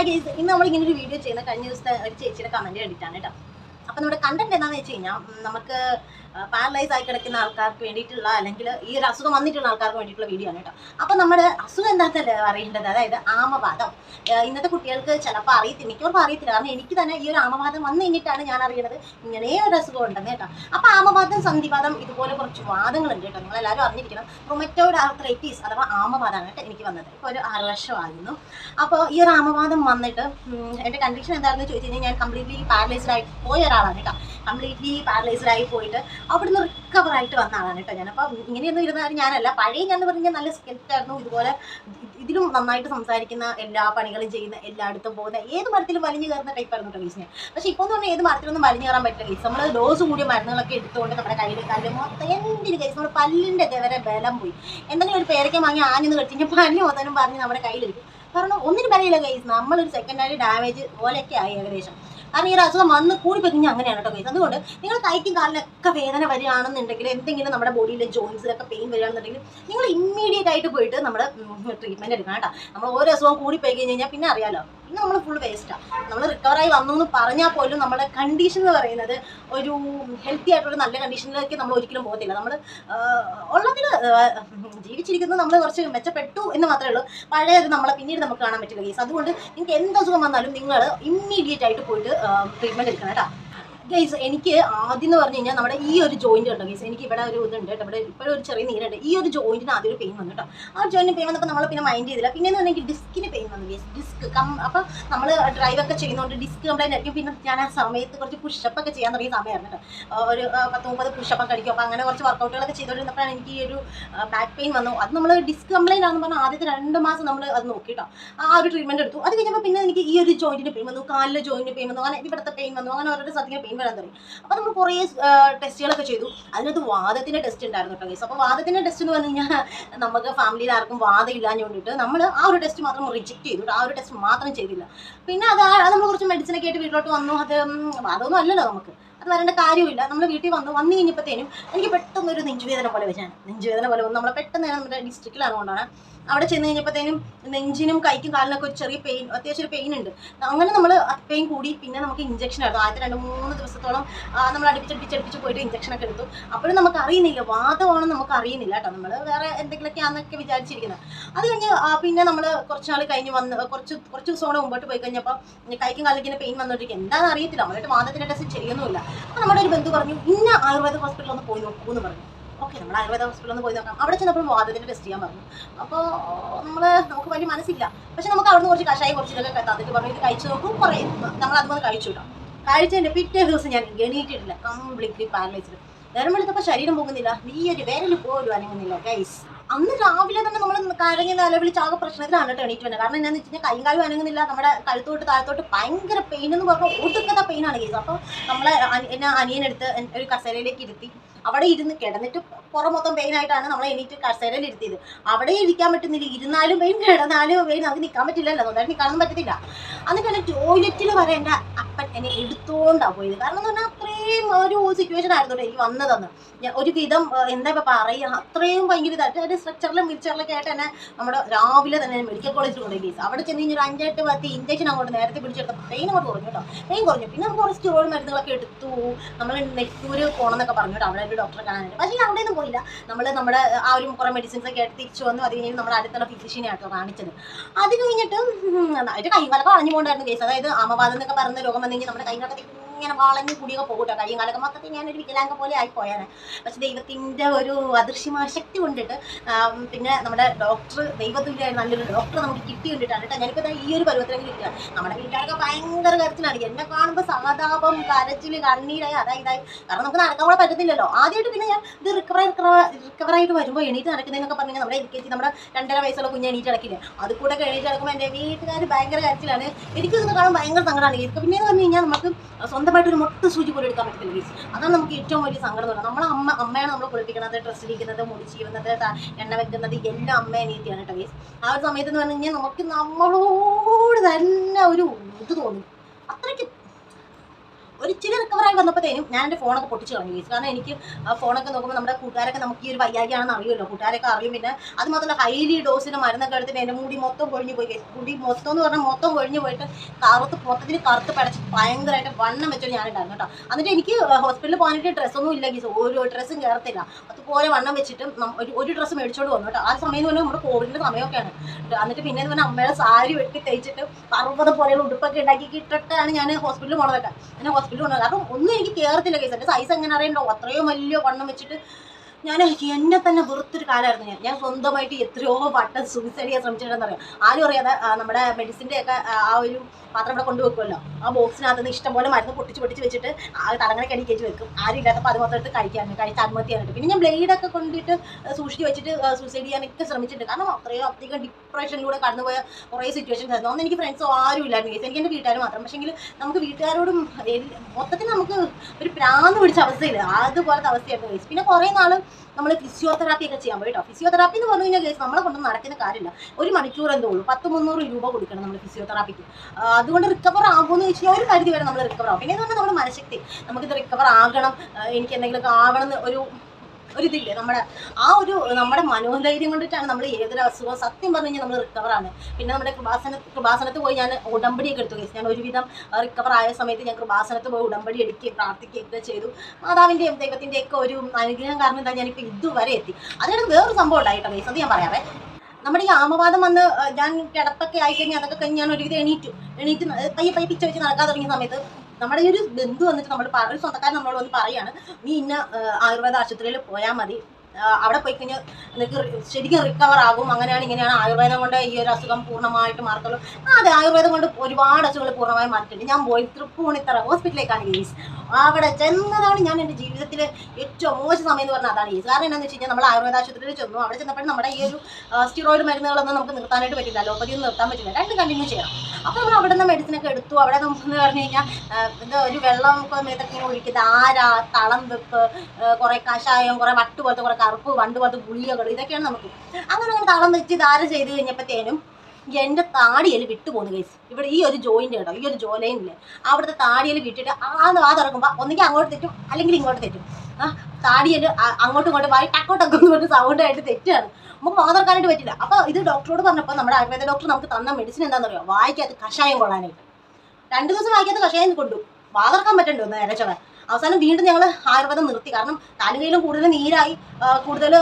Hi guys ഇന്ന് നമ്മൾ ഇങ്ങനെ ഒരു വീഡിയോ ചെയ്യുന്ന കഴിഞ്ഞ ദിവസത്തെ ഒരു ചേച്ചിയുടെ കമന്റ് കണ്ടിട്ടാണ് കേട്ടോ. അപ്പൊ നമ്മുടെ കണ്ടന്റ് എന്താണെന്ന് വെച്ച് കഴിഞ്ഞാൽ നമുക്ക് പാരലൈസ് ആയി കിടക്കുന്ന ആൾക്കാർക്ക് വേണ്ടിയിട്ടുള്ള അല്ലെങ്കിൽ ഈ ഒരു അസുഖം വന്നിട്ടുള്ള ആൾക്കാർക്ക് വേണ്ടിയിട്ടുള്ള വീഡിയോ ആണ് കേട്ടോ. അപ്പൊ നമ്മുടെ അസുഖം എന്താണെന്നല്ലേ അറിയേണ്ടത് അതായത് ആമവാദം. ഇന്നത്തെ കുട്ടികൾക്ക് ചിലപ്പോൾ അറിയത്തില്ല മിക്കവർക്കും അറിയത്തില്ല. കാരണം എനിക്ക് തന്നെ ഈ ഒരു ആമവാദം വന്നു കഴിഞ്ഞിട്ടാണ് ഞാൻ അറിയുന്നത് ഇങ്ങനെ ഒരു അസുഖം ഉണ്ടെന്ന് കേട്ടോ. അപ്പൊ ആമവാദം സന്ധിവാദം ഇതുപോലെ കുറച്ച് വാദങ്ങളുണ്ട് കേട്ടോ. നിങ്ങൾ എല്ലാവരും അറിഞ്ഞിരിക്കണം. റൊമറ്റോയിഡ് ആർത്രൈറ്റീസ് അഥവാ ആമവാദമാണ് കേട്ടോ എനിക്ക് വന്നത്. ഇപ്പോൾ ഒരു ആറ് വർഷമായിരുന്നു. അപ്പോൾ ഈ ഒരു ആമവാദം വന്നിട്ട് എന്റെ കണ്ടീഷൻ എന്താണെന്ന് ചോദിച്ചു കഴിഞ്ഞാൽ ഞാൻ കംപ്ലീറ്റ്ലി പാരലൈസ്ഡ് ആയി പോയ ഒരാളാണ് കേട്ടോ. കംപ്ലീറ്റ്ലി പാരലൈസ്ഡ് ആയി പോയിട്ട് അവിടുന്ന് റിക്കവർ ആയിട്ട് വന്ന ആളാണ് കേട്ടോ ഞാൻ. അപ്പോൾ ഇങ്ങനെയൊന്നും ഇരുന്ന കാര്യം ഞാനല്ല. പഴയ ഞാൻ പറഞ്ഞാൽ നല്ല സ്കെൽറ്റ് ആയിരുന്നു. ഇതുപോലെ ഇതിലും നന്നായിട്ട് സംസാരിക്കുന്ന എല്ലാ പണികളും ചെയ്യുന്ന എല്ലായിടത്തും പോകുന്ന ഏത് മരത്തിലും വലിഞ്ഞു കയറുന്ന ടൈപ്പ് ആയിരുന്നു കേട്ടോ ഞാൻ. പക്ഷേ ഇപ്പോൾ എന്ന് പറഞ്ഞാൽ ഏത് മരത്തിലൊന്നും വലിഞ്ഞു കയറാൻ പറ്റില്ല കേസ് നമ്മൾ ഡോസ് കൂടിയ മരുന്നുകളൊക്കെ എടുത്തുകൊണ്ട് നമ്മുടെ കയ്യിൽ കാലിൽ മൊത്തം എന്തിന് ഗൈസ്? നമ്മുടെ പല്ലിന്റെ വരെ ബലം പോയി. എന്തെങ്കിലും ഒരു പേരയ്ക്ക വാങ്ങി ആഞ്ഞെന്ന് കഴിച്ച് പല്ല് മൊത്തനും പറഞ്ഞ് നമ്മുടെ കയ്യിലിരിക്കും. കാരണം ഒന്നിനും പറയില്ല ഗൈസ്. നമ്മളൊരു സെക്കൻഡറി ഡാമേജ് പോലെയൊക്കെ ആയി ഏകദേശം. കാരണം ഈ ഒരു അസുഖം വന്ന് കൂടി കഴിഞ്ഞാൽ അങ്ങനെയാണ് കേട്ടോ കേസ് അതുകൊണ്ട് നിങ്ങൾ കൈക്കും കാലിലൊക്കെ വേദന വരികയാണെന്നുണ്ടെങ്കിൽ എന്തെങ്കിലും നമ്മുടെ ബോഡിയിലെ ജോയിൻസിലൊക്കെ പെയിൻ വരികയാണെന്നുണ്ടെങ്കിൽ നിങ്ങൾ ഇമ്മീഡിയറ്റ് ആയിട്ട് പോയിട്ട് നമ്മുടെ ട്രീറ്റ്മെന്റ് എടുക്കണം കേട്ടോ. നമ്മൾ ഓരോ അസുഖം കൂടി പോയി കഴിഞ്ഞ് കഴിഞ്ഞാൽ പിന്നെ അറിയാലോ. നമ്മൾ ഫുൾ വേസ്റ്റാണ് നമ്മൾ റിക്കവറായി വന്നു എന്ന് പറഞ്ഞാൽ പോലും നമ്മുടെ കണ്ടീഷൻ എന്ന് പറയുന്നത് ഒരു ഹെൽത്തി ആയിട്ടുള്ള നല്ല കണ്ടീഷനിലേക്ക് നമ്മൾ ഒരിക്കലും പോകത്തില്ല. നമ്മൾ ഉള്ളതിൽ ജീവിച്ചിരിക്കുന്നത് നമ്മൾ കുറച്ച് മെച്ചപ്പെട്ടു എന്ന് മാത്രമേ ഉള്ളൂ. പഴയത് നമ്മളെ പിന്നീട് നമുക്ക് കാണാൻ പറ്റില്ല കേസ് അതുകൊണ്ട് നിങ്ങൾക്ക് എന്ത് അസുഖം വന്നാലും നിങ്ങൾ ഇമ്മീഡിയറ്റ് ആയിട്ട് പോയിട്ട് ട്രീറ്റ്മെന്റ് എടുക്കണം കേട്ടോ. ഗൈസ് എനിക്ക് ആദ്യം എന്ന് പറഞ്ഞു കഴിഞ്ഞാൽ നമ്മുടെ ഈ ഒരു ജോയിന്റ് ഉണ്ടോ ഗൈസ് എനിക്ക് ഇവിടെ ഒരു ഇതുണ്ട് കേട്ടോ. ഇവിടെ ഇപ്പോഴും ഒരു ചെറിയ നീരുണ്ട്. ഈ ഒരു ജോയിന്റിന് ആദ്യം ഒരു പെയിൻ വന്നു കേട്ടോ. ആ ജോയിന്റിന് പെയിൻ വന്നപ്പോൾ നമ്മൾ പിന്നെ മൈൻഡ് ചെയ്തില്ല. പിന്നെ എന്ന് ഡിസ്കിന് പെയിൻ വന്നു ഗൈസ് ഡിസ്ക് കം അപ്പോൾ നമ്മൾ ഡ്രൈവ് ഒക്കെ ചെയ്യുന്നതുകൊണ്ട് ഡിസ്ക് കംപ്ലൈന്റ് ആയിരിക്കും. പിന്നെ ഞാൻ ആ സമയത്ത് കുറച്ച് പുഷപ്പ് ഒക്കെ ചെയ്യാൻ തുടങ്ങിയ സമയമായിരുന്നു കേട്ടോ. ഒരു പത്ത് മുപ്പത് പുഷപ്പ് ഒക്കെ അടിക്കും. അപ്പോൾ അങ്ങനെ കുറച്ച് വർക്കൗട്ടുകളൊക്കെ ചെയ്തുകൊണ്ടിരുന്നപ്പോഴാണ് എനിക്ക് ഈ ഒരു ബാക്ക് പെയിൻ വന്നു. അത് നമ്മൾ ഡിസ്ക് കംപ്ലൈന്റ് ആണെന്ന് പറഞ്ഞാൽ ആദ്യത്തെ രണ്ട് മാസം നമ്മൾ അത് നോക്കി കേട്ടോ. ആ ഒരു ട്രീറ്റ്മെന്റ് എടുത്തു. അത് കഴിഞ്ഞപ്പോൾ പിന്നെ എനിക്ക് ഈ ഒരു ജോയിന്റിന് പെയിൻ വന്നു. കാലിലെ ജോയിന്റിന് പെയിൻ വന്നു. അങ്ങനെ ഇവിടുത്തെ പെയിൻ വന്നു. അങ്ങനെ ഓരോരോ സ്ഥലത്തിന് പെയിൻ തുടങ്ങി. അപ്പോൾ നമ്മൾ കുറേ ടെസ്റ്റുകളൊക്കെ ചെയ്തു. അതിനകത്ത് വാദത്തിന്റെ ടെസ്റ്റ് ഉണ്ടായിരുന്നു കേട്ടോ ഗൈസ് അപ്പോൾ വാദത്തിന്റെ ടെസ്റ്റ് എന്ന് പറഞ്ഞു കഴിഞ്ഞാൽ നമുക്ക് ഫാമിലിയിൽ ആർക്കും വാദം ഇല്ലാഞ്ഞു കൊണ്ടിട്ട് നമ്മൾ ആ ഒരു ടെസ്റ്റ് മാത്രം റിജക്ട് ചെയ്തു ആ ഒരു ടെസ്റ്റ് മാത്രം ചെയ്തില്ല. പിന്നെ അത് നമ്മൾ കുറച്ച് മെഡിസിനൊക്കെ ആയിട്ട് വീട്ടിലോട്ട് വന്നു. അത് വാദമൊന്നും അല്ലല്ലോ നമുക്ക്. അത് വരേണ്ട കാര്യമില്ല നമ്മൾ വീട്ടിൽ വന്നു. വന്നു കഴിഞ്ഞപ്പോഴത്തേനും എനിക്ക് പെട്ടെന്ന് ഒരു നെഞ്ചുവേദന പോലെ വെച്ചാണ് നെഞ്ചുവേദന പോലെ വന്നു. നമ്മളെ പെട്ടെന്ന് നമ്മുടെ ഡിസ്ട്രിക്റ്റിലാണ് കൊണ്ടാണ് അവിടെ ചെന്ന് കഴിഞ്ഞപ്പോഴത്തേനും നെഞ്ചിനും കൈക്കും കാലിനൊക്കെ ഒരു ചെറിയ പെയിൻ അത്യാവശ്യം ഒരു പെയിൻ ഉണ്ട്. അങ്ങനെ നമ്മൾ പെയിൻ കൂടി പിന്നെ നമുക്ക് ഇഞ്ചക്ഷൻ എടുത്തു ആദ്യത്തെ രണ്ട് മൂന്ന് ദിവസത്തോളം നമ്മൾ അടുപ്പിച്ചടുപ്പിച്ചടുപ്പിച്ച് പോയിട്ട് ഇഞ്ചക്ഷൻ ഒക്കെ എടുത്തു. അപ്പോഴും നമുക്ക് അറിയുന്നില്ല. വാദമാണെന്ന് നമുക്ക് അറിയുന്നില്ല കേട്ടോ. നമ്മൾ വേറെ എന്തെങ്കിലുമൊക്കെ ആണെന്നൊക്കെ വിചാരിച്ചിരിക്കുന്നത്. അത് കഴിഞ്ഞ് പിന്നെ നമ്മൾ കുറച്ച് നാൾ കഴിഞ്ഞ് വന്ന് കുറച്ച് കുറച്ച് ദിവസം കൂടെ മുമ്പോട്ട് പോയി കഴിഞ്ഞപ്പോൾ കൈക്കും കാലിക്കിന് പെയിൻ വന്നോണ്ടിരിക്കും എന്താണെന്ന് അറിയത്തില്ല. നമ്മളായിട്ട് വാദത്തിന്റെ ടെസ്റ്റ് ചെയ്യുന്നുമില്ല. അപ്പോൾ നമ്മുടെ ഒരു ബന്ധു പറഞ്ഞു ഇന്ന ആയുർവേദ ഹോസ്പിറ്റലിൽ ഒന്ന് പോയി നോക്കൂ എന്ന് പറഞ്ഞു. ഓക്കെ നമ്മൾ ആയുർവേദ ഹോസ്പിറ്റലിൽ ഒന്ന് പോയി നോക്കാം. അവിടെ ചെന്നപ്പോൾ വാദത്തിന് ടെസ്റ്റ് ചെയ്യാൻ പറഞ്ഞു. അപ്പോൾ നമ്മൾ നമുക്ക് വലിയ മനസ്സില്ല. പക്ഷെ നമുക്ക് അവിടുന്ന് കുറച്ച് കഷായം കുറച്ച് ഇതൊക്കെ പറഞ്ഞു ഇത് കഴിച്ചു നോക്കും കുറേ നമ്മൾ അതുപോലെ കഴിച്ചു കേട്ടോ. കഴിച്ചതിന്റെ പിറ്റേ ദിവസം ഞാൻ എണീറ്റിട്ടില്ല. കംപ്ലീറ്റ്ലി പാരലൈസ്ഡ് നേരം വെളുത്തപ്പോൾ ശരീരം പോകുന്നില്ല. ഈ ഒരു വിരൽ പോലും അനങ്ങുന്നില്ല ഗൈസ് അന്ന് രാവിലെ തന്നെ നമ്മൾ കരഞ്ഞ് നിലവിളിച്ച് ആകെ പ്രശ്നത്തിലാണ് എണീറ്റ് വന്നത് കാരണം എന്താണെന്ന് വെച്ച് കഴിഞ്ഞാൽ കൈയും കാലും അനങ്ങുന്നില്ല. നമ്മുടെ കഴുത്തോട്ട് താഴത്തോട്ട് ഭയങ്കര പെയിൻ എന്ന് പറഞ്ഞാൽ ഒടുക്കത്തെ പെയിനാണ് കേസ്. അപ്പോൾ നമ്മളെ എന്നെ അനിയനെടുത്ത് ഒരു കസേരയിലേക്ക് ഇരുത്തി. അവിടെ ഇരുന്ന് കിടന്നിട്ട് പുറം മൊത്തം പെയിൻ ആയിട്ടാണ് നമ്മളെ എണീറ്റ് കസേരയിൽ ഇരുത്തിയത്. അവിടെ ഇരിക്കാൻ പറ്റുന്നില്ല. ഇരുന്നാലും പെയിൻ കിടന്നാലും പെയിൻ നമുക്ക് നിൽക്കാൻ പറ്റില്ലല്ലോ. അതുകൊണ്ടായിട്ട് നിൽക്കാനൊന്നും പറ്റത്തില്ല. എന്നിട്ട് എന്നെ ടോയ്ലറ്റിൽ വരെ എന്റെ അപ്പൻ എന്നെ എടുത്തോണ്ടാണ് പോയത്. കാരണം എന്ന് പറഞ്ഞാൽ അത്രയും ഒരു സിറ്റുവേഷൻ ആയിരുന്നു എനിക്ക് വന്നതെന്ന്. ഞാൻ ഒരു വിധം എന്താ ഇപ്പം പറയുക അത്രയും ഭയങ്കര ഇതായിട്ട് ഒരു സ്ട്രക്ചറിലും മിക്സറിലൊക്കെ ആയിട്ട് എന്നെ നമ്മുടെ രാവിലെ തന്നെ മെഡിക്കൽ കോളേജിൽ കൊണ്ടുപോയി കേസ് അവിടെ ചെന്ന് കഴിഞ്ഞാൽ ഒരു അഞ്ചെട്ട് പത്ത് ഇഞ്ചക്ഷൻ അങ്ങോട്ട് നേരത്തെ പിടിച്ചെടുത്ത പെയിൻ അങ്ങോട്ട് കുറഞ്ഞു കേട്ടോ. പെയിൻ കുറഞ്ഞു. പിന്നെ നമുക്ക് കുറച്ച് സ്റ്റോഡ് മരുന്നുകളൊക്കെ എടുത്തു. നമ്മൾ നെറ്റൂര് പോകണമെന്നൊക്കെ പറഞ്ഞു കേട്ടോ. അവിടെ ഒരു ഡോക്ടറെ കാണാനായിട്ട്. പക്ഷേ അവിടെ ഒന്നും പോയില്ല. നമ്മൾ നമ്മുടെ ആ ഒരു കുറേ മെഡിസിൻസ് ഒക്കെ ആയിട്ട് തിരിച്ചു വന്നു. അത് കഴിഞ്ഞ് നമ്മുടെ അടുത്തുള്ള ഫിസിഷ്യനെ ആട്ടോ കാണിച്ചത്. അത് കഴിഞ്ഞിട്ട് അതിന്റെ കൈവലൊക്കെ കാലൊക്കെ പോകണ്ടായിരുന്നു കേസ് അതായത് ആമവാദം എന്നൊക്കെ പറയുന്ന രോഗം വന്നു വന്നെങ്കിൽ നമ്മുടെ കൈകാലൊക്കെ ഇങ്ങനെ വളഞ്ഞു കൂടിയൊക്കെ പോകട്ടോ കഴിയും കാലൊക്കെ മൊത്തത്തിൽ ഞാനൊരു വികലാംഗം പോലെ ആയിപ്പോയാണ്. പക്ഷെ ദൈവത്തിന്റെ ഒരു അദൃശ്യമായ ശക്തി കൊണ്ടിട്ട് പിന്നെ നമ്മുടെ ഡോക്ടർ ദൈവത്തിന്റെ നല്ലൊരു ഡോക്ടർ നമുക്ക് കിട്ടി. കൊണ്ടിട്ടാണ് കേട്ടോ ഞാനിപ്പോൾ ഈ ഒരു പരുവത്തിലേക്ക് കിട്ടുക നമ്മുടെ വീട്ടുകാരൊക്കെ ഭയങ്കര കരച്ചിലാണ്. എന്നെ കാണുമ്പോൾ സഹതാപം കരച്ചിൽ കണ്ണീരായി. അതായി ഇതായി കാരണം നമുക്ക് നടക്കാൻ കൂടെ പറ്റത്തില്ലല്ലോ. ആദ്യമായിട്ട് പിന്നെ ഞാൻ ഇത് റിക്കവർ റിക്കവർ ആയിട്ട് വരുമ്പോൾ എണീറ്റ് നടക്കുന്നതെന്നൊക്കെ പറഞ്ഞാൽ നമ്മുടെ എൽ കെ ജി നമ്മുടെ രണ്ടര വയസ്സുള്ള കുഞ്ഞ് എണീറ്റ് നടക്കില്ലേ? അത് കൂടെ എണീറ്റ് നടക്കുമ്പോൾ എന്റെ വീട്ടുകാർ ഭയങ്കര കരച്ചിലാണ്. എനിക്ക് ഇതൊക്കെ കാണാൻ ഭയങ്കര സങ്കടമാണ് ഇതൊക്കെ പിന്നെ പറഞ്ഞു കഴിഞ്ഞാൽ നമുക്ക് സ്വന്തമായിട്ട് ഒരു മൊത്തം സൂചി പോലും എടുക്കാൻ പറ്റത്തില്ല ചേച്ചി അതാണ് നമുക്ക് ഏറ്റവും വലിയ സങ്കടം എന്ന് പറയുന്നത്. നമ്മളെ അമ്മ അമ്മയാണ് നമ്മൾ കുളിപ്പിക്കുന്നത് ഡ്രസ്സ് ഇരിക്കുന്നത് മുടി ചെയ്യുന്നത് എണ്ണ വെക്കുന്നത് എല്ലാം അമ്മ അനിയത്തിയാണ് കേട്ടോ ചേച്ചി ആ ഒരു സമയത്ത് എന്ന് പറഞ്ഞു കഴിഞ്ഞാൽ നമുക്ക് നമ്മളോട് തന്നെ ഒരു ഇത് തോന്നും. അത്രയ്ക്ക് ഒരു ഇച്ചിരി റിക്കവറായി വന്നപ്പോഴത്തേനും ഞാൻ എന്റെ ഫോണൊക്കെ പൊട്ടിച്ച് കളഞ്ഞു ചേച്ചി കാരണം എനിക്ക് ഫോണൊക്കെ നോക്കുമ്പോൾ നമ്മുടെ കൂട്ടുകാരൊക്കെ നമുക്ക് ഈ ഒരു വയ്യാകിയാണെന്ന് അറിയുമല്ലോ. കൂട്ടുകാരൊക്കെ അറിയും. പിന്നെ അത് മാത്രമല്ല ഹൈലി ഡോസിന് മരുന്നൊക്കെ എടുത്തിട്ട് എന്റെ മുടി മൊത്തം കൊഴിഞ്ഞു പോയി. മുടി മൊത്തം എന്ന് പറഞ്ഞാൽ മൊത്തം കൊഴിഞ്ഞു പോയിട്ട് കറുത്ത് മൊത്തത്തിൽ കറുത്ത് പടച്ച് ഭയങ്കരമായിട്ട് വണ്ണം വെച്ചോ ഞാനുണ്ടായിരുന്നു കേട്ടോ. എന്നിട്ട് എനിക്ക് ഹോസ്പിറ്റലിൽ പോകാനായിട്ട് ഡ്രസ്സൊന്നും ഇല്ല ഗീസ് ഒരു ഡ്രസ്സും കയറത്തില്ല അതുപോലെ വണ്ണം വെച്ചിട്ട് ഒരു ഒരു ഡ്രസ്സ് മേടിച്ചോണ്ട് വന്നു കേട്ടോ. ആ സമയം എന്ന് പറഞ്ഞാൽ നമ്മുടെ കോവിഡിന്റെ സമയമൊക്കെയാണ്. എന്നിട്ട് പിന്നെ എന്ന് പറഞ്ഞാൽ അമ്മയുടെ സാരി വെട്ടി തയ്ച്ചിട്ട് പർവതം പോലെയുള്ള ഉടുപ്പൊക്കെ ഉണ്ടാക്കി കിട്ടിട്ടാണ് ഞാൻ ഹോസ്പിറ്റലിൽ പോണതൊക്കെ ഞാൻ ഹോസ്പിറ്റലിൽ പോണത് അപ്പം ഒന്നും എനിക്ക് കയറത്തില്ല കേസ്. എന്റെ സൈസ് എങ്ങനെ അറിയണ്ടോ? അത്രയും വലിയ വണ്ണം വെച്ചിട്ട് ഞാൻ എന്നെ തന്നെ വെറുത്തൊരു കാലമായിരുന്നു ഞാൻ. ഞാൻ സ്വന്തമായിട്ട് എത്രയോ വട്ടം സൂയിസൈഡ് ചെയ്യാൻ ശ്രമിച്ചിട്ടുണ്ടെന്ന് അറിയാം? ആരും അറിയാതെ നമ്മുടെ മെഡിസിന്റെ ഒക്കെ ആ ഒരു പാത്രം ഇവിടെ കൊണ്ടുവെക്കുമല്ലോ ആ ബോക്സിനകത്ത് നിന്ന് ഇഷ്ടംപോലെ മരുന്ന് പൊട്ടിച്ച് പൊട്ടിച്ച് വെച്ചിട്ട് ആ തടങ്ങളൊക്കെ അടി കയറ്റി വെക്കും. ആരും ഇല്ലാത്തപ്പോൾ അത് മാത്രം എടുത്ത് കഴിക്കാൻ കഴിച്ച് ആത്മഹത്യ പിന്നെ ഞാൻ ബ്ലേഡൊക്കെ കൊണ്ടിട്ട് സൂക്ഷിച്ച് വെച്ചിട്ട് സൂസൈഡ് ചെയ്യാനൊക്കെ ശ്രമിച്ചിട്ടുണ്ട്. കാരണം അത്രയും അധികം ഡിപ്രഷനിലൂടെ കടന്നുപോയ കുറേ സിറ്റുവേഷൻസ് ആയിരുന്നു. അന്ന് എനിക്ക് ഫ്രണ്ട്സോ ആരും ഇല്ലായിരുന്നു. എനിക്ക് എന്റെ വീട്ടുകാർ മാത്രം. പക്ഷേങ്കിൽ നമുക്ക് വീട്ടുകാരോടും മൊത്തത്തിൽ നമുക്ക് ഒരു പ്രാന്ത് പിടിച്ച അവസ്ഥയില്ല. അതുപോലത്തെ അവസ്ഥയായിരുന്നു പിന്നെ കുറേ നാൾ നമ്മൾ ഫിസിയോതെറാപ്പി ഒക്കെ ചെയ്യാൻ പോയി കേട്ടോ ഫിസിയോതെറാപ്പി എന്ന് പറഞ്ഞു കഴിഞ്ഞാൽ കേസ് നമ്മളെ കൊണ്ട് നടക്കുന്ന കാര്യമില്ല. ഒരു മണിക്കൂർ എന്തോ ഉള്ളൂ. പത്ത് മുന്നൂറ് രൂപ കൊടുക്കണം നമ്മൾ ഫിസിയോതെറാപ്പിക്ക് അതുകൊണ്ട് റിക്കവർ ആകുമെന്ന് വെച്ച് കഴിഞ്ഞാൽ ഒരു പരിധി വരെ നമ്മൾ റിക്കവർ ആകും പിന്നെ എന്ന് പറഞ്ഞാൽ നമ്മുടെ മനഃശക്തി. നമുക്കിത് റിക്കവർ ആകണം. എനിക്ക് എന്തെങ്കിലുമൊക്കെ ആവണം എന്ന് ഒരു ഒരു ഇതില്ലേ നമ്മുടെ ആ ഒരു നമ്മുടെ മനോധൈര്യം കൊണ്ടിട്ടാണ് നമ്മൾ ഏതൊരു അസുഖവും സത്യം പറഞ്ഞു കഴിഞ്ഞാൽ നമ്മൾ റിക്കവറാണ് പിന്നെ നമ്മുടെ കൃപാസന കൃപാസനത്ത് പോയി ഞാൻ ഉടമ്പടിയൊക്കെ എടുത്തു. ഞാൻ ഒരുവിധം റിക്കവർ ആയ സമയത്ത് ഞാൻ കൃപാസനത്ത് പോയി ഉടമ്പടി എടുക്കുകയും പ്രാർത്ഥിക്കുകയൊക്കെ ചെയ്തു. മാതാവിന്റെയും ദൈവത്തിന്റെയൊക്കെ ഒരു അനുഗ്രഹം കാരണം എന്താ ഞാനിപ്പോൾ ഇതുവരെ എത്തി. അതിനൊരു വേറൊരു സംഭവം ഉണ്ടായിട്ടോ കേസ് അത് ഞാൻ പറയാവേ. നമ്മുടെ ഈ ആമവാദം വന്ന് ഞാൻ കിടപ്പൊക്കെ ആയിക്കഴിഞ്ഞാൽ അതൊക്കെ കഴിഞ്ഞ് ഞാൻ ഒരുവിധം എണീറ്റു. എണീറ്റ് പയ്യെ പയ്യെ പിച്ച വെച്ച് നടക്കാൻ തുടങ്ങിയ സമയത്ത് നമ്മുടെ ഈ ഒരു ബന്ധു വന്നിട്ട് നമ്മൾ ഒരു സ്വന്തക്കാരൻ നമ്മളോട് വന്ന് പറയാണ് നീ ഇന്ന ആയുർവേദ ആശുപത്രിയിൽ പോയാൽ മതി. അവിടെ പോയി കഴിഞ്ഞാൽ നിങ്ങൾക്ക് ശരിക്കും റിക്കവർ ആകും. അങ്ങനെയാണ് ഇങ്ങനെയാണ് ആയുർവേദം കൊണ്ട് ഈ ഒരു അസുഖം പൂർണമായിട്ട് മാറത്തുള്ളൂ. ആ, അതെ ആയുർവേദം കൊണ്ട് ഒരുപാട് അസുഖങ്ങൾ പൂർണമായും മാറ്റിയിട്ടുണ്ട് ഞാൻ പോയി തൃപ്പൂണിത്തറ ഹോസ്പിറ്റലിലേക്കാണ് കേസ് അവിടെ ചെന്നതാണ് ഞാൻ എന്റെ ജീവിതത്തിൽ ഏറ്റവും മോശം സമയം എന്ന് പറഞ്ഞാൽ അതാണ് കേസ് കാരണം എന്താണെന്ന് വെച്ച് കഴിഞ്ഞാൽ നമ്മൾ ആയുർവേദ ആശുപത്രിയിൽ ചെന്നു. അവിടെ ചെന്നപ്പോൾ നമ്മുടെ ഈ ഒരു സ്റ്റിറോയിഡ് മരുന്നുകളൊന്നും നമുക്ക് നിർത്താനായിട്ട് പറ്റില്ല. അലോപ്പതിയൊന്നും നിർത്താൻ പറ്റില്ല. രണ്ട് കണ്ടിന്യൂ ചെയ്യണം. അപ്പോൾ നമ്മൾ അവിടെ നിന്ന് മെഡിസിൻ ഒക്കെ എടുത്തു. അവിടെ നമുക്ക് പറഞ്ഞു കഴിഞ്ഞാൽ എന്താ ഒരു വെള്ളം മേത്തൊക്കെ ഇങ്ങനെ ഒഴിക്കുന്നത് ആര തളം വെപ്പ് കുറേ കഷായം കുറേ വട്ട് പോലത്തെ കുറെ കറുപ്പ് വണ്ട് വണ്ട് ഗുളികകൾ ഇതൊക്കെയാണ് നമുക്ക്. അങ്ങനെ അങ്ങനെ തളം വെച്ച് ധാര ചെയ്ത് കഴിഞ്ഞപ്പോഴത്തേനും എന്റെ താടിയിൽ വിട്ടു പോകുന്നു കേസ് ഇവിടെ ഈ ഒരു ജോയിന്റ് കേട്ടോ ഈ ഒരു ജോലൈനില്ലേ അവിടുത്തെ താടിയിൽ വിട്ടിട്ട് ആ വാ തുറക്കുമ്പോൾ ഒന്നുകിൽ അങ്ങോട്ട് തെറ്റും അല്ലെങ്കിൽ ഇങ്ങോട്ട് തെറ്റും. ആ താടിയിൽ അങ്ങോട്ടും ഇങ്ങോട്ടും വായി ടക്കോ ഒന്ന് കൊണ്ട് സൗണ്ട് ആയിട്ട് തെറ്റാണ്. നമുക്ക് മുഖം തുറക്കാനായിട്ട് പറ്റില്ല. അപ്പോൾ ഇത് ഡോക്ടറോട് പറഞ്ഞപ്പോൾ നമ്മുടെ ആയുർവേദ ഡോക്ടർ നമുക്ക് തന്ന മെഡിസിൻ എന്താണെന്ന് അറിയാം വായിക്കാത്ത കഷായം കൊള്ളാനായിട്ട്. രണ്ട് ദിവസം വായിക്കാത്ത കഷായം കൊണ്ടു. വാതർക്കാൻ പറ്റണ്ടോ ഒന്ന് നേരച്ചവൻ അവസാനം വീണ്ടും ഞങ്ങൾ ആയുർവേദം നിർത്തി. കാരണം കാലുകയിലും കൂടുതൽ നീരായി കൂടുതൽ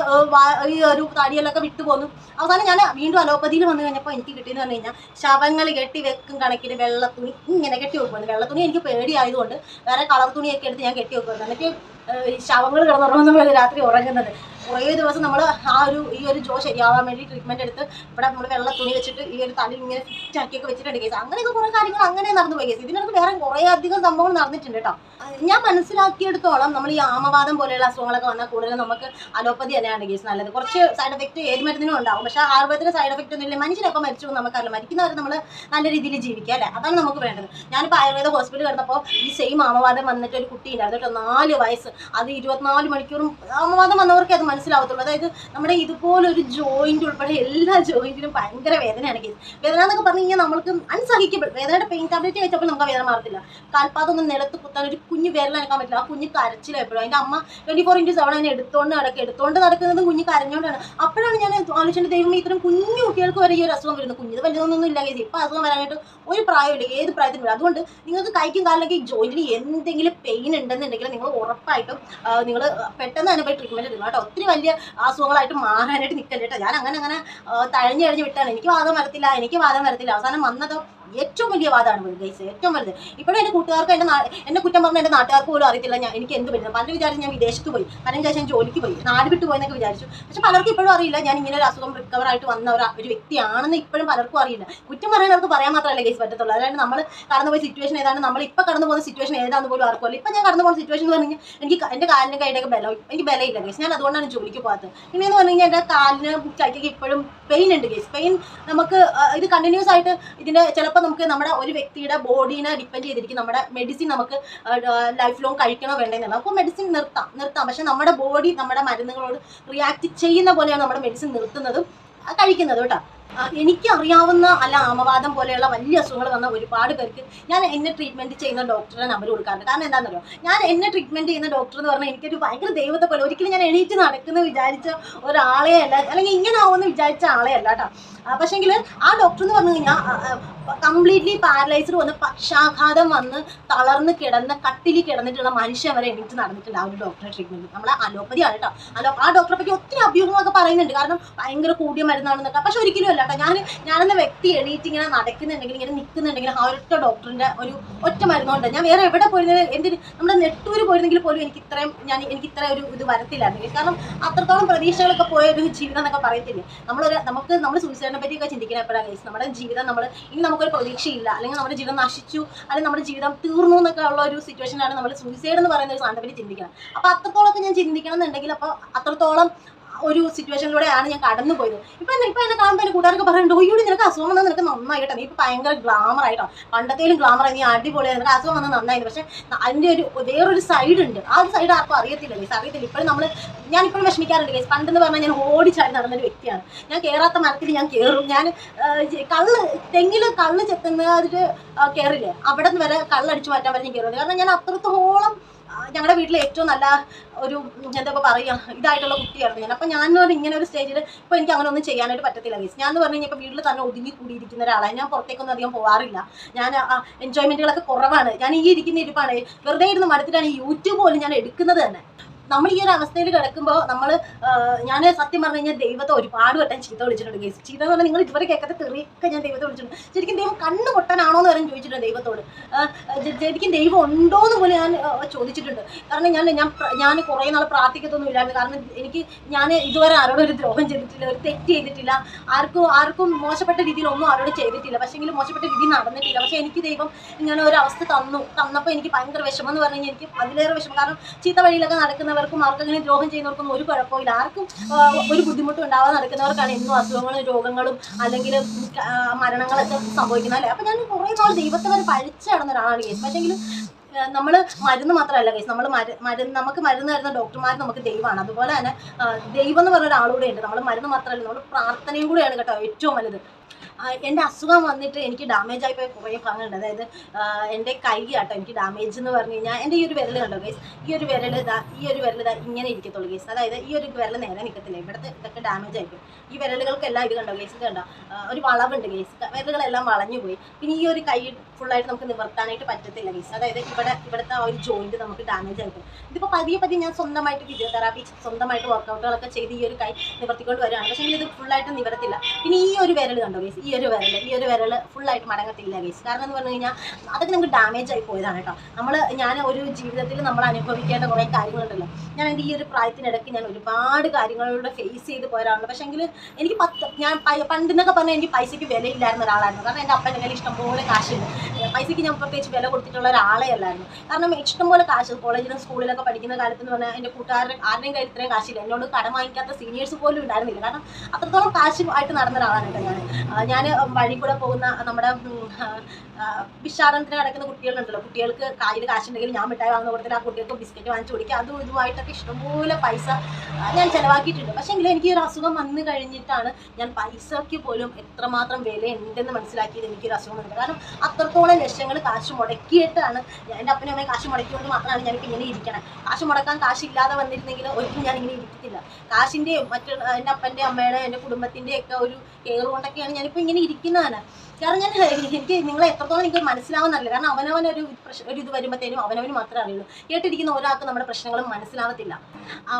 ഈ ഒരു താടിയെല്ലൊക്കെ വിട്ടു പോന്നു. അവസാനം ഞാൻ വീണ്ടും അലോപ്പതിയിൽ വന്നു കഴിഞ്ഞപ്പോൾ എനിക്ക് കിട്ടിയെന്ന് പറഞ്ഞു കഴിഞ്ഞാൽ ശവങ്ങൾ കെട്ടി വെക്കും കണക്കിന് വെള്ളത്തുണി. ഇങ്ങനെ കെട്ടി വെക്കുമായിരുന്നു വെള്ളത്തുണി എനിക്ക് പേടിയായതുകൊണ്ട് വേറെ കളർ തുണിയൊക്കെ എടുത്ത് ഞാൻ കെട്ടി വെക്കുമായിരുന്നു എന്നിട്ട് ശവങ്ങൾ കിടന്നുറങ്ങുന്ന പോലെ രാത്രി ഉറങ്ങുന്നത്. കുറേ ദിവസം നമ്മൾ ആ ഒരു ഈ ഒരു ജോ ശരിയാവാൻ വേണ്ടി ട്രീറ്റ്മെന്റ് എടുത്ത് ഇവിടെ നമ്മൾ വെള്ള തുണി വെച്ചിട്ട് ഈ ഒരു തലയിൽ ഇങ്ങനെ ഫിറ്റ് ആക്കിയൊക്കെ വെച്ചിട്ടുണ്ട് കേസ് അങ്ങനെയൊക്കെ കുറേ കാര്യങ്ങൾ അങ്ങനെ നടന്നു പോയി കേസ് ഇതിനകത്ത് വേറെ കുറേ അധികം സംഭവങ്ങൾ നടന്നിട്ടുണ്ട് കേട്ടോ ഞാൻ മനസ്സിലാക്കിയെടുത്തോളം നമ്മൾ ഈ ആമവാദം പോലെയുള്ള അസുഖങ്ങളൊക്കെ വന്നാൽ കൂടുതലും നമുക്ക് അലോപ്പതി തന്നെയാണ് കേസ് നല്ലത്. കുറച്ച് സൈഡ് എഫക്റ്റ് ഏത് മരുന്നിനും ഉണ്ടാവും. പക്ഷേ ആയുർവേദത്തിന് സൈഡ് എഫക്റ്റ് ഒന്നും ഇല്ല. മനുഷ്യനൊക്കെ മരിച്ചു എന്ന് മരിക്കുന്നവരെ നമ്മൾ നല്ല രീതിയിൽ ജീവിക്കുക അല്ലേ? അതാണ് നമുക്ക് വേണ്ടത്. ഞാനിപ്പോൾ ആയുർവേദ ഹോസ്പിറ്റലിൽ കിടന്നപ്പോൾ ഈ സെയിം ആമവാദം വന്നിട്ട് ഒരു കുട്ടി ഉണ്ടായിരുന്നു നാല് വയസ്സ്. അത് ഇരുപത്തിനാല് മണിക്കൂറും ആമവാദം വന്നവർക്ക് അത് മനസ്സിലാവത്തുള്ളൂ. അതായത് നമ്മുടെ ഇതുപോലൊരു ജോയിന്റ് ഉൾപ്പെടെ എല്ലാ ജോയിന്റിലും ഭയങ്കര വേദനയാണ് കേസ്. വേദന എന്നൊക്കെ പറഞ്ഞു കഴിഞ്ഞാൽ നമ്മൾക്ക് അൺസഹിക്കബിൾ വേദനയുടെ പെയിൻ ടാബ്ലറ്റ് കഴിച്ചപ്പോൾ നമുക്ക് വേദന മാറത്തില്ല. കാൽപ്പാതൊന്നും നിലത്ത് കുത്താൻ ഒരു കുഞ്ഞു വിരൽ അനക്കാൻ പറ്റില്ല. ആ കുഞ്ഞ് കരച്ചില്ല എപ്പോഴും. അതിന്റെ അമ്മ ട്വന്റി ഫോർ ഇന്റു സെവൻ അതിനെ എടുത്തുകൊണ്ട് നടക്കുക എടുത്തുകൊണ്ട് നടക്കുന്നതും കുഞ്ഞ് കരഞ്ഞുകൊണ്ടാണ് അപ്പോഴാണ് ഞാൻ ആലോചിച്ചത് ദൈവം ഇത്തരം കുഞ്ഞു കുട്ടികൾക്ക് വരെ ഈ ഒരു അസുഖം വരുന്നത് കുഞ്ഞു വലുതൊന്നും ഇല്ല കേസ്. ഇപ്പൊ അസുഖം വരാനായിട്ട് ഒരു പ്രായമില്ല ഏത് പ്രായത്തിനും വരും അതുകൊണ്ട് നിങ്ങൾക്ക് കൈക്കും കാലിലൊക്കെ ഈ ജോയിന്റിന് എന്തെങ്കിലും പെയിൻ ഉണ്ടെന്നുണ്ടെങ്കിൽ നിങ്ങൾ ഉറപ്പായിട്ടും നിങ്ങൾ പെട്ടെന്ന് തന്നെ പോയി ട്രീറ്റ്മെന്റ് എടുക്കണം കേട്ടോ. ഒത്തിരി വലിയ അസുഖങ്ങളായിട്ട് മാറാനായിട്ട് നിൽക്കല്ലേട്ടോ ഞാൻ അങ്ങനെ അങ്ങനെ തഴഞ്ഞു തഴഞ്ഞ് വിട്ടാണ്. എനിക്ക് വാദം വരത്തില്ല എനിക്ക് വാദം വരത്തില്ല. അവസാനം വന്നത് ഏറ്റവും വലിയ വാദമാണ് ഗൈസ് ഏറ്റവും വലുത്. ഇപ്പോഴും എന്റെ കൂട്ടുകാർക്ക് എന്റെ എന്നെ കുറ്റം പറഞ്ഞ എന്റെ നാട്ടുകാർക്ക് പോലും അറിയത്തില്ല ഞാൻ എനിക്ക് എന്ത് പറ്റുന്നത് പലരും വിചാരിച്ചു ഞാൻ വിദേശത്ത് പോയി. പലരും വിചാരിച്ചു ഞാൻ ജോലിക്ക് പോയി. നാട് വിട്ടു പോയെന്നൊക്കെ വിചാരിച്ചു. പക്ഷെ പലർക്കും ഇപ്പോഴും അറിയില്ല. ഞാൻ ഇങ്ങനെ ഒരു അസുഖം റിക്കവർ ആയിട്ട് വന്ന ഒരു വ്യക്തിയാണെന്ന് ഇപ്പോഴും പലർക്കും അറിയില്ല. കുറ്റം പറയുന്നവർക്ക് പറയാൻ മാത്രമല്ല കേസ് പറ്റത്തുള്ളൂ. അതായത് നമ്മൾ കടന്നു പോയ സിറ്റുവേഷൻ ഏതാണ്? നമ്മൾ ഇപ്പോൾ കടന്നു പോകുന്ന സിറ്റുവേഷൻ ഏതാണെന്ന് പോലും ആർക്കുമല്ല ഇപ്പം ഞാൻ കടന്നു പോകുന്ന സിറ്റുവേഷൻ എന്ന് പറഞ്ഞു കഴിഞ്ഞാൽ എനിക്ക് എന്റെ കാലിന്റെ കൈയുടെയൊക്കെ ബലം എനിക്ക് ബലയില്ല കേസ് ഞാൻ അതുകൊണ്ടാണ് ജോലിക്ക് പോകാത്തത്. പിന്നെ എന്ന് പറഞ്ഞു കഴിഞ്ഞാൽ എന്റെ കാലിന് കൈക്കൊക്കെ ഇപ്പോഴും പെയിൻ ഉണ്ട് കേസ് പെയിൻ നമുക്ക് ഇത് കണ്ടിന്യൂസ് ആയിട്ട് ഇതിന്റെ ചിലപ്പോൾ നമുക്ക് നമ്മുടെ ഒരു വ്യക്തിയുടെ ബോഡീനെ ഡിപ്പെൻഡ് ചെയ്തിരിക്കും. നമ്മുടെ മെഡിസിൻ നമുക്ക് ലൈഫ് ലോങ് കഴിക്കണോ വേണ്ടെന്നല്ല അപ്പോൾ മെഡിസിൻ നിർത്താം നിർത്താം. പക്ഷെ നമ്മുടെ ബോഡി നമ്മുടെ മരുന്നുകളോട് റിയാക്ട് ചെയ്യുന്ന പോലെയാണ് നമ്മുടെ മെഡിസിൻ നിർത്തുന്നതും കഴിക്കുന്നത് കേട്ടോ. എനിക്കറിയാവുന്ന അല്ല ആമവാദം പോലെയുള്ള വലിയ അസുഖങ്ങൾ വന്ന ഒരുപാട് പേർക്ക് ഞാൻ എന്നെ ട്രീറ്റ്മെന്റ് ചെയ്യുന്ന ഡോക്ടറെ നമ്പർ കൊടുക്കാറുണ്ട്. കാരണം എന്താണെന്നറിയോ? ഞാൻ എന്നെ ട്രീറ്റ്മെന്റ് ചെയ്യുന്ന ഡോക്ടർ എന്ന് പറഞ്ഞാൽ എനിക്കൊരു ഭയങ്കര ദൈവത്തെ പോലെ ഒരിക്കലും ഞാൻ എണീറ്റ് നടക്കുന്നു വിചാരിച്ച ഒരാളെ അല്ല അല്ലെങ്കിൽ ഇങ്ങനെ ആവുമെന്ന് വിചാരിച്ച ആളെ അല്ല കേട്ടോ. പക്ഷേങ്കിൽ ആ ഡോക്ടർ എന്ന് പറഞ്ഞു കഴിഞ്ഞാൽ കംപ്ലീറ്റ്ലി പാരലൈസ്ഡ് വന്ന് പക്ഷാഘാതം വന്ന് തളർന്ന് കിടന്ന് കട്ടിലി കിടന്നിട്ടുള്ള മനുഷ്യൻ വരെ എണീറ്റ് നടന്നിട്ടുണ്ട് ആ ഒരു ഡോക്ടറെ ട്രീറ്റ്മെന്റ് നമ്മളെ അലോപ്പതിയാണ് കേട്ടോ. അലോ ആ ഡോക്ടറെ പറ്റി ഒത്തിരി അഭ്യൂഹങ്ങളൊക്കെ പറയുന്നുണ്ട്. കാരണം ഭയങ്കര കൂടിയ മരുന്നാണെന്നൊക്കെ. പക്ഷെ ഒരിക്കലും അല്ല. കേട്ടോ. ഞാൻ ഞാനെന്ന വ്യക്തി എണീറ്റ് ഇങ്ങനെ നടക്കുന്നുണ്ടെങ്കിൽ ഇങ്ങനെ നിൽക്കുന്നുണ്ടെങ്കിൽ ആ ഒരൊറ്റ ഡോക്ടറിന്റെ ഒരു ഒറ്റ മരുന്നുണ്ട്. ഞാൻ വേറെ എവിടെ പോയിരുന്നത് എന്റെ നമ്മുടെ നെട്ടൂര് പോയിരുന്നെങ്കിൽ പോലും എനിക്ക് ഇത്രയും ഞാൻ എനിക്ക് ഇത്ര ഒരു ഇത് വരത്തില്ലായിരുന്നെങ്കിൽ കാരണം അത്രത്തോളം പ്രതീക്ഷകളൊക്കെ പോയ ഒരു ജീവിതം എന്നൊക്കെ പറയത്തില്ലേ? നമ്മളൊരു നമുക്ക് നമ്മൾ സൂയിസൈഡിനെ പറ്റിയൊക്കെ ചിന്തിക്കണം എപ്പോഴാണ് നമ്മുടെ ജീവിതം നമ്മൾ ഇനി നമുക്കൊരു പ്രതീക്ഷയില്ല. അല്ലെങ്കിൽ നമ്മുടെ ജീവിതം നശിച്ചു അല്ലെങ്കിൽ നമ്മുടെ ജീവിതം തീർന്നു എന്നൊക്കെ ഉള്ള ഒരു സിറ്റുവേഷനാണ് നമ്മൾ സൂയിസൈഡ് എന്ന് പറയുന്ന ഒരു സാധനത്തെ പറ്റി ചിന്തിക്കണം. അപ്പോൾ അത്രത്തോളമൊക്കെ ഞാൻ ചിന്തിക്കണം എന്നുണ്ടെങ്കിൽ അപ്പോൾ അത്രത്തോളം ഒരു സിറ്റുവേഷനിലൂടെയാണ് ഞാൻ കടന്നു പോയത് ഇപ്പൊ എന്നെ ഇപ്പൊ എന്നെ കാണുമ്പോൾ എന്റെ കൂട്ടുകാർക്ക് പറയുന്നുണ്ട് ഒയ്യോടി നിനക്ക് അസുഖം വന്നാൽ നിനക്ക് നന്നായിട്ടോ നീ ഇപ്പൊ ഭയങ്കര ഗ്ലാമർ ആയിട്ടോ. പണ്ടത്തേലും ഗ്ലാമർ ആയി. നീ അടിപൊളിയാണ് നിനക്ക് അസുഖം വന്നാൽ നന്നായി. പക്ഷെ അതിന്റെ ഒരു വേറൊരു സൈഡ് ഉണ്ട്. ആ ഒരു സൈഡ് ആർക്കും അറിയത്തില്ല ഗൈസ് അറിയത്തില്ല. ഇപ്പോഴും നമ്മൾ ഞാൻ ഇപ്പോഴും വിഷമിക്കാറുണ്ട് ഗൈസ് പണ്ടെന്ന് പറഞ്ഞാൽ ഞാൻ ഓടിച്ചാടി നടന്നൊരു വ്യക്തിയാണ്. ഞാൻ കയറാത്ത മരത്തിൽ ഞാൻ കയറും ഞാൻ കള്ള് തെങ്ങിൽ കള്ള് ചെത്തുന്ന ആ, കയറില്ലേ അവിടെ നിന്ന് വരെ കള്ളടിച്ചു മാറ്റാൻ വരെ ഞാൻ കയറുന്നത് കാരണം ഞാൻ അത്രത്തോളം ഞങ്ങളുടെ വീട്ടിൽ ഏറ്റവും നല്ല ഒരു എന്താ ഇപ്പോൾ പറയുക ഇതായിട്ടുള്ള കുട്ടിയായിരുന്നു ഞാൻ. അപ്പോൾ ഞാൻ പറഞ്ഞാൽ ഇങ്ങനെ ഒരു സ്റ്റേജിൽ ഇപ്പോൾ എനിക്ക് അങ്ങനെ ഒന്നും ചെയ്യാനായിട്ട് പറ്റത്തില്ല മീൻസ് ഞാൻ എന്ന് പറഞ്ഞു കഴിഞ്ഞാൽ ഇപ്പോൾ വീട്ടിൽ തന്നെ ഒതുങ്ങി കൂടിയിരിക്കുന്ന ഒരാളാണ് ഞാൻ പുറത്തേക്കൊന്നും അധികം പോകാറില്ല ഞാൻ എൻജോയ്മെന്റുകളൊക്കെ കുറവാണ്. ഞാൻ ഈ ഇരിക്കുന്ന ഇരിപ്പാണ്. വെറുതെ ഇരുന്ന് മടുത്തിട്ടാണ് യൂട്യൂബ് പോലും ഞാൻ എടുക്കുന്നത് തന്നെ. നമ്മൾ ഈ ഒരു അവസ്ഥയിൽ കിടക്കുമ്പോൾ നമ്മൾ ഞാൻ സത്യം പറഞ്ഞു കഴിഞ്ഞാൽ ദൈവത്തെ ഒരുപാട് വട്ടം ചീത്ത വിളിച്ചിട്ടുണ്ട് കേസ്. ചീത്ത എന്ന് പറഞ്ഞാൽ നിങ്ങൾ ഇതുവരെ കേൾക്കാത്ത തെറിയൊക്കെ ഞാൻ ദൈവത്തെ വിളിച്ചിട്ടുണ്ട്. ശരിക്കും ദൈവം കണ്ണു പൊട്ടാനാണോ എന്ന് വരെ ചോദിച്ചിട്ടുണ്ട് ദൈവത്തോട്. ശരിക്കും ദൈവം ഉണ്ടോ എന്ന് പോലും ഞാൻ ചോദിച്ചിട്ടുണ്ട്. കാരണം ഞാൻ ഞാൻ ഞാൻ കുറേ നാൾ പ്രാർത്ഥിക്കത്തൊന്നും ഇല്ലായിരുന്നു. കാരണം എനിക്ക് ഞാൻ ഇതുവരെ ആരോടും ഒരു ദ്രോഹം ചെയ്തിട്ടില്ല ഒരു തെറ്റ് ചെയ്തിട്ടില്ല. ആർക്കും ആർക്കും മോശപ്പെട്ട രീതിയിൽ ഒന്നും ആരോടും ചെയ്തിട്ടില്ല. പക്ഷേങ്കിലും മോശപ്പെട്ട രീതിയിൽ നടന്നിട്ടില്ല. പക്ഷേ എനിക്ക് ദൈവം ഇങ്ങനെ ഒരു അവസ്ഥ തന്നു. തന്നപ്പോൾ എനിക്ക് ഭയങ്കര വിഷമം എന്ന് പറഞ്ഞു കഴിഞ്ഞാൽ എനിക്ക് അതിലേറെ വിഷമം. കാരണം ചീത്ത വഴിയിലൊക്കെ നടക്കുന്നവർക്കും ആർക്കെങ്കിലും ദ്രോഹം ചെയ്യുന്നവർക്കൊന്നും ഒരു കുഴപ്പമില്ല ആർക്കും ഒരു ബുദ്ധിമുട്ടും ഉണ്ടാവാതെ നടക്കുന്നവർക്കാണ് എന്നും അസുഖങ്ങളും രോഗങ്ങളും അല്ലെങ്കിൽ മരണങ്ങളൊക്കെ സംഭവിക്കുന്നത് അല്ലേ? അപ്പം ഞാൻ കുറേ നാൾ ദൈവത്തെ വരെ പഴിച്ചു നടന്ന ഒരാളാണ്. കേസ് പക്ഷേങ്കിൽ നമ്മൾ മരുന്ന് മാത്രമല്ല കേസ് നമ്മൾ മരുന്ന് നമുക്ക് മരുന്ന് തരുന്ന ഡോക്ടർമാർ നമുക്ക് ദൈവമാണ്. അതുപോലെ തന്നെ ദൈവം എന്ന് പറഞ്ഞ ഒരാളൂടെ ഉണ്ട്. നമ്മൾ മരുന്ന് മാത്രമല്ല നമ്മൾ പ്രാർത്ഥനയും കൂടെയാണ് കേട്ടോ ഏറ്റവും വലുത്. എന്റെ അസുഖം വന്നിട്ട് എനിക്ക് ഡാമേജ് ആയി പോയ കുറേ ഭാഗങ്ങളുണ്ട്. അതായത് എന്റെ കൈ ആട്ടോ എനിക്ക് ഡാമേജ് എന്ന് പറഞ്ഞു കഴിഞ്ഞാൽ എന്റെ ഈ ഒരു വിരൽ കണ്ടോ ഗൈസ് ഈ ഒരു വിരൽ ഇതാ ഈ ഒരു വിരൽ ഇതാ ഇങ്ങനെ ഇരിക്കത്തുള്ളൂ ഗൈസ് അതായത് ഈ ഒരു വിരൽ നേരെ നിൽക്കത്തില്ല ഇവിടുത്തെ ഇതൊക്കെ ഡാമേജ് ആയിരിക്കും. ഈ വിരലുകൾക്കെല്ലാം ഇത് കണ്ടോ ഗൈസ് ഇത് കണ്ടോ? ഒരു വളവുണ്ട് ഗൈസ് വിരലുകളെല്ലാം വളഞ്ഞു പോയി. പിന്നെ ഈ ഒരു കൈ ഫുള്ളായിട്ട് നമുക്ക് നിവർത്താനായിട്ട് പറ്റത്തില്ല ഗൈസ് അതായത് ഇവിടെ ഇവിടുത്തെ ആ ഒരു ജോയിന്റ് നമുക്ക് ഡാമേജ് ആയിരിക്കും ഇതിപ്പോൾ പതിയെ പതിയെ ഞാൻ സ്വന്തമായിട്ട് ഫിസിയോതെറാപ്പി സ്വന്തമായിട്ട് വർക്കൗട്ടുകളൊക്കെ ചെയ്ത് ഈ ഒരു കൈ നിവർത്തിക്കൊണ്ട് വരികയാണ്. പക്ഷേ ഇത് ഫുള്ളായിട്ട് നിവർത്തില്ല പിന്നെ ഈ ഒരു വിരൽ കണ്ടോ ഗൈസ് ഈ ഒരു വിരൽ ഈ ഒരു വിരൽ ഫുള്ളായിട്ട് മടങ്ങത്തില്ല ഗൈസ് കാരണം എന്ന് പറഞ്ഞു കഴിഞ്ഞാൽ അതൊക്കെ നമുക്ക് ഡാമേജ് ആയി പോയതാണ് കേട്ടോ നമ്മൾ ഞാൻ ഒരു ജീവിതത്തിൽ നമ്മൾ അനുഭവിക്കേണ്ട കുറേ കാര്യങ്ങളുണ്ടല്ലോ. ഞാൻ എന്റെ ഈ ഒരു പ്രായത്തിനിടയ്ക്ക് ഞാൻ ഒരുപാട് കാര്യങ്ങളിലൂടെ ഫേസ് ചെയ്ത് പോയ പക്ഷേ എങ്കിൽ എനിക്ക് പത്ത് ഞാൻ പണ്ടെന്നൊക്കെ പറഞ്ഞാൽ എനിക്ക് പൈസയ്ക്ക് വിലയില്ലായിരുന്ന ഒരാളായിരുന്നു. കാരണം എന്റെ അപ്പന്റെ കയ്യിൽ ഇഷ്ടംപോലെ ഏഹ് പൈസയ്ക്ക് ഞാൻ പ്രത്യേകിച്ച് വില കൊടുത്തിട്ടുള്ള ഒരാളേ അല്ലായിരുന്നു. കാരണം ഇഷ്ടംപോലെ കാശ് കോളേജിലും സ്കൂളിലൊക്കെ പഠിക്കുന്ന കാലത്ത് എന്ന് പറഞ്ഞാൽ എന്റെ കൂട്ടുകാരുടെ ആരുടെയും കയ്യിൽ ഇത്രയും കാശില്ല. എന്നോട് കടം വാങ്ങിക്കാത്ത സീനിയേഴ്സ് പോലും ഉണ്ടായിരുന്നില്ല. കാരണം അത്രത്തോളം കാശ് ആയിട്ട് നടന്ന ഒരാളാണ് കേട്ടോ ഞാൻ വഴി കൂടെ പോകുന്ന നമ്മുടെ വിഷാദത്തിന് കിടക്കുന്ന കുട്ടികളുണ്ടല്ലോ. കുട്ടികൾക്ക് കയ്യിൽ കാശുണ്ടെങ്കിൽ ഞാൻ മിഠായി വാങ്ങുന്ന കൊടുത്തിട്ട് ആ കുട്ടികൾക്ക് ബിസ്ക്കറ്റ് വാങ്ങിച്ചു കൊടുക്കുക. അതും ഇതുമായിട്ടൊക്കെ ഇഷ്ടംപോലെ പൈസ ഞാൻ ചിലവാക്കിയിട്ടുണ്ട്. പക്ഷേ എങ്കിലും എനിക്ക് ഒരു അസുഖം വന്നു കഴിഞ്ഞിട്ടാണ് ഞാൻ പൈസയ്ക്ക് പോലും എത്രമാത്രം വില ഉണ്ടെന്ന് മനസ്സിലാക്കിയത് എനിക്കൊരു അസുഖം വന്നിട്ട് കാരണം അത്രത്തോളം ലക്ഷങ്ങൾ കാശ് മുടക്കിയിട്ടാണ് ഞാൻ- എന്റെ അപ്പനും അമ്മയും കാശ് മുടക്കിക്കൊണ്ട് മാത്രമാണ് ഞാനിപ്പോൾ ഇങ്ങനെ ഇരിക്കണം. കാശ് മുടക്കാൻ കാശില്ലാതെ വന്നിരുന്നെങ്കിൽ ഒരിക്കലും ഞാൻ ഇങ്ങനെ ഇരിക്കത്തില്ല. കാശിന്റെയും മറ്റുള്ള എന്റെ അപ്പന്റെ അമ്മയുടെ എന്റെ കുടുംബത്തിന്റെയൊക്കെ ഒരു കെയർ കൊണ്ടൊക്കെയാണ് ഞാനിപ്പോൾ ഇങ്ങനെ ഇരിക്കുന്നതാണ്. കാരണം ഞാൻ എനിക്ക് നിങ്ങൾ എത്രത്തോളം എനിക്ക് മനസ്സിലാവുന്നറിയില്ല കാരണം അവനവനൊരു പ്രശ്ന ഒരു ഇത് വരുമ്പോഴത്തേനും അവനവന് മാത്രമേ അറിയുള്ളൂ. കേട്ടിരിക്കുന്ന ഒരാൾക്ക് നമ്മുടെ പ്രശ്നങ്ങളും മനസ്സിലാവത്തില്ല.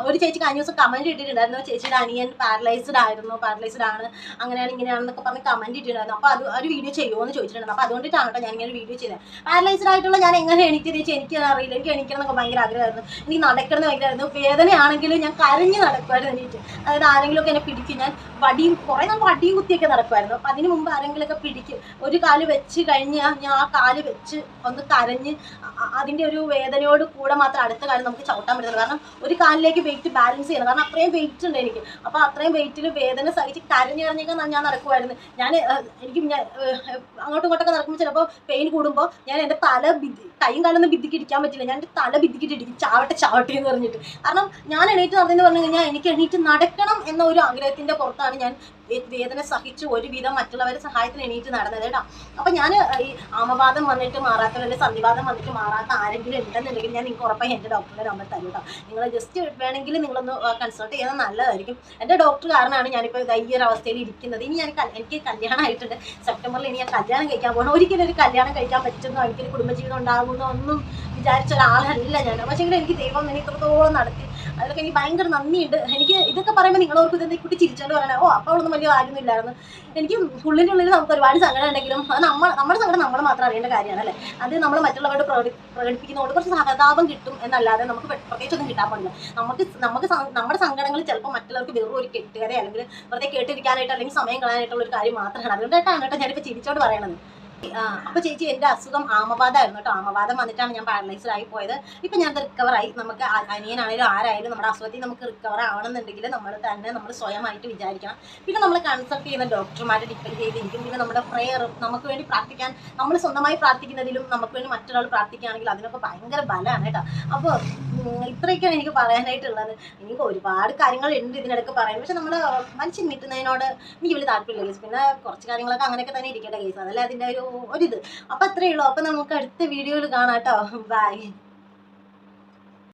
ഒരു ചേച്ചി കഴിഞ്ഞ ദിവസം കമന്റ് ഇട്ടിട്ടുണ്ടായിരുന്നു. ചേച്ചിയുടെ അനിയൻ പാരലൈസ്ഡ് ആയിരുന്നു പാരലൈസ്ഡ് ആണ്. അങ്ങനെയാണ് ഇങ്ങനെയാണെന്നൊക്കെ പറഞ്ഞ് കമന്റ് ഇട്ടിട്ടുണ്ടായിരുന്നു. അപ്പോൾ അത് ഒരു വീഡിയോ ചെയ്യുമോ എന്ന് ചോദിച്ചിട്ടുണ്ടായിരുന്നു. അപ്പോൾ അതുകൊണ്ടിട്ടാണ് കേട്ടോ ഞാൻ ഇങ്ങനെ വീഡിയോ ചെയ്തത്. പാരലൈസ്ഡ് ആയിട്ടുള്ള ഞാൻ എങ്ങനെ എനിക്ക് ചേച്ചി എനിക്ക് അറിയില്ല. എനിക്ക് എണീക്കണമെന്നൊക്കെ ഭയങ്കര ആഗ്രഹമായിരുന്നു. എനിക്ക് നടക്കണം ഭയങ്കരമായിരുന്നു വേദനയാണെങ്കിലും ഞാൻ കരഞ്ഞ് നടക്കുമായിരുന്നു എനിക്ക് അതായത് ആരെങ്കിലുമൊക്കെ എന്നെ പിടിക്കും. ഞാൻ വടിയും കുറേ നാൾ വടിയും കുത്തിയൊക്കെ നടക്കുമായിരുന്നു അപ്പോൾ അതിന് മുമ്പ് ആരെങ്കിലുമൊക്കെ പിടിക്കും എനിക്ക് ഒരു കാൽ വെച്ച് കഴിഞ്ഞ് ഞാൻ ആ കാൽ വെച്ച് ഒന്ന് കരഞ്ഞ് അ- അ- അതിന്റെ ഒരു വേദനയോട് കൂടെ മാത്രം അടുത്ത കാലം നമുക്ക് ചവിട്ടാൻ പറ്റില്ല കാരണം ഒരു കാലിലേക്ക് വെയിറ്റ് ബാലൻസ് ചെയ്യണം. കാരണം അത്രയും വെയിറ്റ് ഉണ്ട് എനിക്ക്. അപ്പോൾ അത്രയും വെയിറ്റിൽ വേദന സഹിച്ച് കരഞ്ഞ് കരഞ്ഞൊക്കെ ഞാൻ നടക്കുമായിരുന്നു ഞാൻ എനിക്ക് ഞാൻ, അങ്ങോട്ടും ഇങ്ങോട്ടൊക്കെ നടക്കുമ്പോൾ ചിലപ്പോൾ പെയിൻ കൂടുമ്പോൾ ഞാൻ എന്റെ തല ബിദ്ധി കൈയും കാലൊന്നും ബിദ്ധിക്ക് ഇടിക്കാൻ പറ്റില്ല. ഞാൻ എന്റെ തല ബിദ്ധിക്കിട്ടിരിക്കും ചാവട്ടെ ചാവട്ടെ എന്ന് പറഞ്ഞിട്ട്. കാരണം ഞാൻ എണീറ്റ് നടന്നെന്ന് പറഞ്ഞു കഴിഞ്ഞാൽ എനിക്ക് എണീറ്റ് നടക്കണം എന്ന ഒരു ആഗ്രഹത്തിന്റെ പുറത്താണ് ഞാൻ വേദന സഹിച്ച് ഒരുവിധം മറ്റുള്ളവരുടെ സഹായത്തിന് എണീറ്റ് നടന്നത് കേട്ടോ. അപ്പൊ ഞാൻ ഈ ആമവാദം വന്നിട്ട് മാറാത്ത അല്ലെങ്കിൽ സന്ധിവാദം വന്നിട്ട് മാറാത്ത ആരെങ്കിലും ഉണ്ടെന്നുണ്ടെങ്കിൽ ഞാൻ നിങ്ങൾക്ക് ഉറപ്പായി എന്റെ ഡോക്ടറുടെ നമ്പർ തരും കേട്ടോ. നിങ്ങൾ ജസ്റ്റ് വേണമെങ്കിൽ നിങ്ങളൊന്ന് കൺസൾട്ട് ചെയ്യുന്നത് നല്ലതായിരിക്കും. എന്റെ ഡോക്ടർ കാരണമാണ് ഞാനിപ്പോൾ ഇതാ ഈ ഒരു അവസ്ഥയിൽ ഇരിക്കുന്നത്. ഇനി ഞാൻ എനിക്ക് കല്യാണം ആയിട്ടുണ്ട്. സെപ്റ്റംബറിൽ ഇനി ഞാൻ കല്യാണം കഴിക്കാൻ പോകണം ഒരിക്കലും ഒരു കല്യാണം കഴിക്കാൻ പറ്റുന്നോ എനിക്കൊരു കുടുംബജീവിതം ഉണ്ടാകുന്നോ ഒന്നും വിചാരിച്ച ഒരാളല്ല ഞാൻ പക്ഷേ എനിക്ക് ദൈവം എന്നെ ഇത്രത്തോളം നടത്തി അതിലൊക്കെ എനിക്ക് ഭയങ്കര നന്ദിയുണ്ട്. എനിക്ക് ഇതൊക്കെ പറയുമ്പോൾ നിങ്ങളോർക്ക് ഇതെന്താ കുട്ടി ചിരിച്ചോണ്ട് പറയണേ? ഓ അപ്പോൾ ഒന്നും വലിയ കാര്യമൊന്നും ഇല്ലായിരുന്നു എനിക്ക് ഉള്ളിന്റെ ഉള്ളിൽ നമുക്ക് ഒരുപാട് സങ്കടം ഉണ്ടെങ്കിലും അത് നമ്മൾ നമ്മുടെ സങ്കടം നമ്മൾ മാത്രം അറിയേണ്ട കാര്യമാണ് അല്ലേ അത് നമ്മൾ മറ്റുള്ളവരോട് പ്രകടി പ്രകടിപ്പിക്കുന്നതുകൊണ്ട് കുറച്ച് സഹതാപം കിട്ടും എന്നല്ലാതെ നമുക്ക് പ്ര- പ്രത്യേകിച്ചൊന്നും കിട്ടാൻ പാടില്ല. നമുക്ക് നമുക്ക് നമ്മുടെ സങ്കടങ്ങൾ ചിലപ്പോൾ മറ്റുള്ളവർക്ക് വെറും ഒരു കെട്ടുകഥ അല്ലെങ്കിൽ വെറുതെ കേട്ടിരിക്കാനായിട്ട് അല്ലെങ്കിൽ സമയം കളയാനായിട്ടുള്ള ഒരു കാര്യം മാത്രമാണ്. അതുകൊണ്ടായിട്ടാണ് കേട്ടോ ഞാനിപ്പോൾ ചിരിച്ചോണ്ട് പറയണത്. അപ്പൊ ചേച്ചി എന്റെ അസുഖം ആമവാദമായിരുന്നു കേട്ടോ. ആമവാദം വന്നിട്ടാണ് ഞാൻ പാരലൈസ്ഡ് ആയി പോയത്. ഇപ്പൊ ഞാൻ റിക്കവർ ആയി. നമുക്ക് അനിയനാണെങ്കിലും ആരായാലും നമ്മുടെ അസുഖത്തിൽ നമുക്ക് റിക്കവർ ആവണമെന്നുണ്ടെങ്കിൽ നമ്മൾ തന്നെ നമ്മൾ സ്വയമായിട്ട് വിചാരിക്കണം. പിന്നെ നമ്മൾ കൺസൾട്ട് ചെയ്യുന്ന ഡോക്ടർമാരെ ഡിപ്പെൻഡ് ചെയ്തിരിക്കും. പിന്നെ നമ്മുടെ പ്രെയർ നമുക്ക് വേണ്ടി പ്രാർത്ഥിക്കാൻ നമ്മൾ സ്വന്തമായി പ്രാർത്ഥിക്കുന്നതിലും നമുക്ക് വേണ്ടി മറ്റൊരാൾ പ്രാർത്ഥിക്കുകയാണെങ്കിൽ അതിനൊക്കെ ഭയങ്കര ബലമാണ് കേട്ടോ. അപ്പോൾ ഇത്രയൊക്കെയാണ് എനിക്ക് പറയാനായിട്ടുള്ളത്. എനിക്ക് ഒരുപാട് കാര്യങ്ങൾ ഉണ്ട് ഇതിനിടയ്ക്ക് പറയാൻ പക്ഷെ നമ്മൾ മനുഷ്യൻ കിട്ടുന്നതിനോട് എനിക്ക് വലിയ താല്പര്യമില്ല കേസ് പിന്നെ കുറച്ച് കാര്യങ്ങളൊക്കെ അങ്ങനെയൊക്കെ തന്നെ ഇരിക്കട്ടെ കേസ് അതല്ലേ അതിന്റെ ഒരു ഒരിത്. അപ്പം അത്രയേ ഉള്ളൂ. അപ്പം നമുക്ക് അടുത്ത വീഡിയോയിൽ കാണാം കേട്ടോ. ബൈ